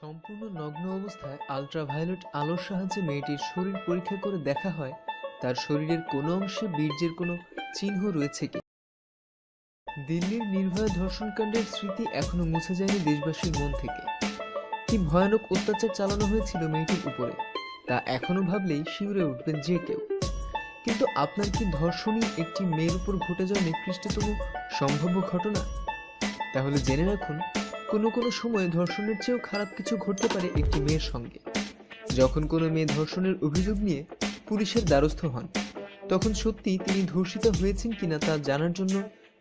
সম্পূর্ণ নগ্ন অবস্থায় আল্ট্রাভায়োলেট আলোর সাহায্যে মেয়েটির শরীর পরীক্ষা করে দেখা হয়, তার শরীরের কোনো অংশে বীর্যের কোনো চিহ্ন রয়েছে কি? দিল্লির নির্ভয়া ধর্ষণকাণ্ডের স্মৃতি এখনও মুছে যায়নি দেশবাসীর মন থেকে। কি ভয়ানক অত্যাচার চালানো হয়েছিল মেয়েটির উপরে, তা এখনও ভাবলেই শিউরে উঠবেন যে কেউ। কিন্তু আপনার কি ধর্ষণই একটি মেয়ের উপর ঘটে যাওয়া নিকৃষ্টতম সম্ভাব্য ঘটনা? তাহলে জেনে রাখুন কোনো কোনো সময় ধর্ষণের চেয়েও খারাপ কিছু ঘটতে পারে একটি মেয়ের সঙ্গে। যখন কোনো মেয়ে ধর্ষণের অভিযোগ নিয়ে পুলিশের দ্বারস্থ হন, তখন সত্যি তিনি ধর্ষিত হয়েছেন কিনা তা জানার জন্য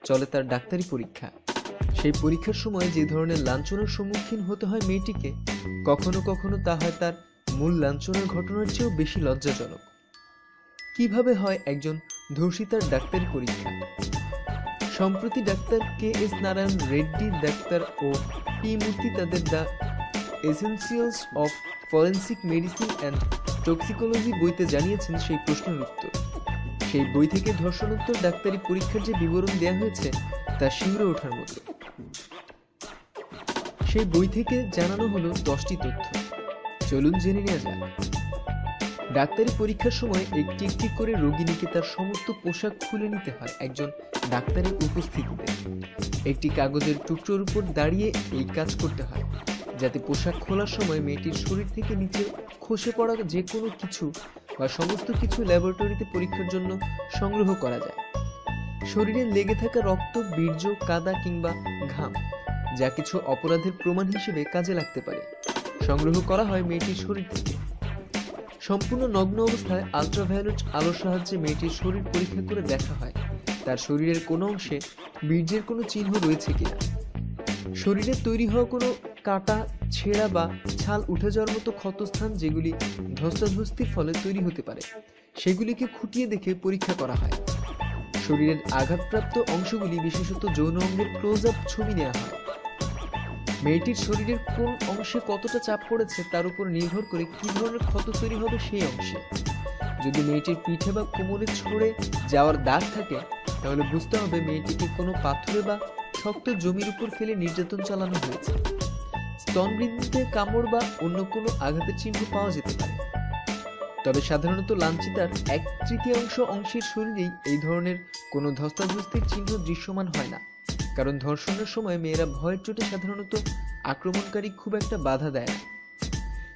চলে তার ডাক্তারি পরীক্ষা। সেই পরীক্ষার সময় যে ধরনের লাঞ্ছনার সম্মুখীন হতে হয় মেয়েটিকে, কখনো কখনো তা হয় তার মূল লাঞ্ছনার ঘটনার চেয়েও বেশি লজ্জাজনক। কীভাবে হয় একজন ধর্ষিতার ডাক্তারি পরীক্ষা? সম্প্রতি doctor K S Narayan Reddy, doctor O P Murthy তাদের the essentials of forensic medicine and toxicology বইতে জানিয়েছেন সেই প্রশ্নের উত্তর। সেই বই থেকে ধর্ষণোত্তর ডাক্তারি পরীক্ষার যে বিবরণ দেওয়া হয়েছে, তা শিউরে ওঠার মতো। সেই বই থেকে জানানো হলো দশটি তথ্য। চলুন জেনে নেওয়া যাক। ডাক্তারি পরীক্ষার সময় একটি একটি করে রোগিণীকে তার সমস্ত পোশাক খুলে নিতে হয় একজন ডাক্তারের উপস্থিতিতে। একটি কাগজের টুকরোর উপর দাঁড়িয়ে এই কাজ করতে হয়, যাতে পোশাক খোলার সময় মেয়েটির শরীর থেকে নিচে খসে পড়া যে কোনো কিছু বা সমস্ত কিছু ল্যাবরেটরিতে পরীক্ষার জন্য সংগ্রহ করা যায়। শরীরে লেগে থাকা রক্ত, বীর্য, কাদা কিংবা ঘাম যা কিছু অপরাধের প্রমাণ হিসেবে কাজে লাগতে পারে। সংগ্রহ করা হয় মেয়েটির শরীর থেকে। সম্পূর্ণ নগ্ন অবস্থায় আলট্রাভায়োলেট আলোর সাহায্যে মেয়েটির শরীর পরীক্ষা করে দেখা হয়। তার শরীরের কোনো অংশে বীর্যের কোনো চিহ্ন রয়েছে কিনা। শরীরে তৈরি হওয়া কোনো কাটা, ছেঁড়া বা ছাল উঠে যাওয়ার মতো ক্ষতস্থান যেগুলি ধস্তাধস্তির ফলে তৈরি হতে পারে, সেগুলিকে খুঁটিয়ে দেখে পরীক্ষা করা হয়। শরীরের আঘাতপ্রাপ্ত অংশগুলি বিশেষত যৌন অঙ্গের ক্লোজ আপ ছবি নেওয়া হয়। মেয়েটির শরীরের কোন অংশে কতটা চাপ পড়েছে তার উপর নির্ভর করে কী ধরনের ক্ষত তৈরি হবে সেই অংশে। যদি মেয়েটির পিঠে বা কোমরে ছড়ে যাওয়ার দাগ থাকে, তাহলে বুঝতে হবে মেয়েটিকে কোনো পাথরে বা শক্ত জমির উপর ফেলে নির্যাতন চালানো হয়েছে। স্তন বৃদ্ধিতে কামড় বা অন্য কোনো আঘাতের চিহ্ন পাওয়া যেতে পারে। তবে সাধারণত লাঞ্ছিতার এক তৃতীয়াংশ অংশের শরীরেই এই ধরনের কোনো ধস্তাধস্তির চিহ্ন দৃশ্যমান হয় না। কারণ ধর্ষণের সময় মেয়েরা ভয়ের চোটে সাধারণত আক্রমণকারী খুব একটা বাধা দেয় না।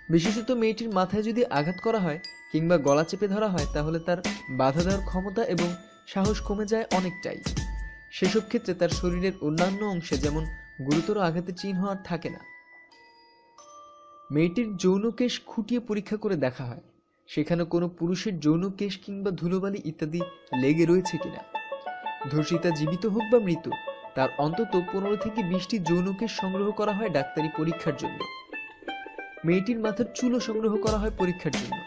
বিশেষত মেয়েটির মাথায় যদি আঘাত করা হয় কিংবা গলা চেপে ধরা হয়, তাহলে তার বাধা দেওয়ার ক্ষমতা এবং সাহস কমে যায় অনেকটাই। সেসব ক্ষেত্রে তার শরীরের অন্যান্য অংশে যেমন গুরুতর আঘাতের চিহ্ন আর থাকে না। মেয়েটির যৌন কেশ খুঁটিয়ে পরীক্ষা করে দেখা হয়। সেখানে কোনো পুরুষের যৌন কেশ কিংবা ধুলোবালি ইত্যাদি লেগে রয়েছে কিনা। ধর্ষিতা জীবিত হোক বা মৃত তার অন্তত পনেরো থেকে বিশটি যৌনকেশ সংগ্রহ করা হয় ডাক্তারি পরীক্ষার জন্য। মেয়েটির মাথার চুলও সংগ্রহ করা হয় পরীক্ষার জন্য।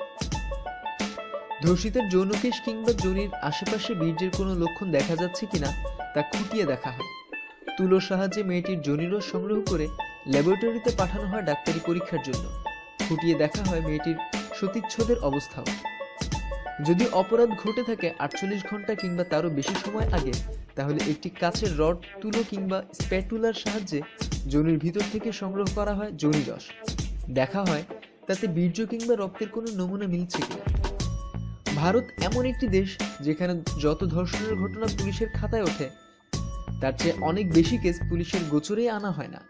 ধর্ষিতার যৌনকেশ কিংবা যোনির আশেপাশে বীর্যের কোনো লক্ষণ দেখা যাচ্ছে কিনা তা খুঁটিয়ে দেখা হয়। তুলোর সাহায্যে মেয়েটির যোনিরস সংগ্রহ করে ল্যাবরেটরিতে পাঠানো হয় ডাক্তারি পরীক্ষার জন্য। খুঁটিয়ে দেখা হয় মেয়েটির সতীচ্ছদের অবস্থাও। যদি অপরাধ ঘটে থাকে আটচল্লিশ ঘণ্টা কিংবা তারও বেশি সময় আগে তাহলে একটি কাচের রড, তুলো কিংবা স্প্যাটুলার সাহায্যে জনির ভিতর থেকে সংগ্রহ করা হয় জনি রস। দেখা হয় তাতে বীর্য কিংবা রক্তের কোনো নমুনা মিলছে কিনা। ভারত এমন একটি দেশ যেখানে যত ধর্ষণের ঘটনা পুলিশের খাতায় ওঠে, তার চেয়ে অনেক বেশি কেস পুলিশের গোচরেই আনা হয় না।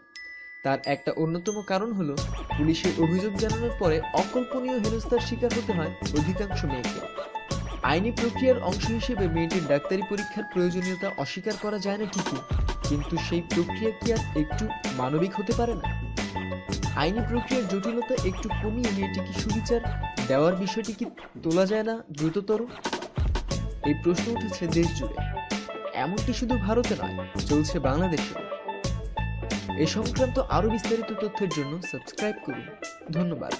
তার একটা অন্যতম কারণ হলো, পুলিশের অভিযোগ জানানোর পরে অকল্পনীয় হেনস্থার শিকার হতে হয় অধিকাংশ মেয়েকে। আইনি প্রক্রিয়ার অংশ হিসেবে মেয়েটির ডাক্তারি পরীক্ষার প্রয়োজনীয়তা অস্বীকার করা যায় না ঠিকই, কিন্তু সেই প্রক্রিয়া কি আর একটু মানবিক হতে পারে না? আইনি প্রক্রিয়ার জটিলতা একটু কমিয়ে মেয়েটিকে সুবিচার দেওয়ার বিষয়টি কি তোলা যায় না দ্রুততর? এই প্রশ্ন উঠেছে দেশ জুড়ে। এমনটি শুধু ভারতে নয়, চলছে বাংলাদেশে এ সংক্রান্ত আরও বিস্তারিত তথ্যের জন্য সাবস্ক্রাইব করুন। ধন্যবাদ।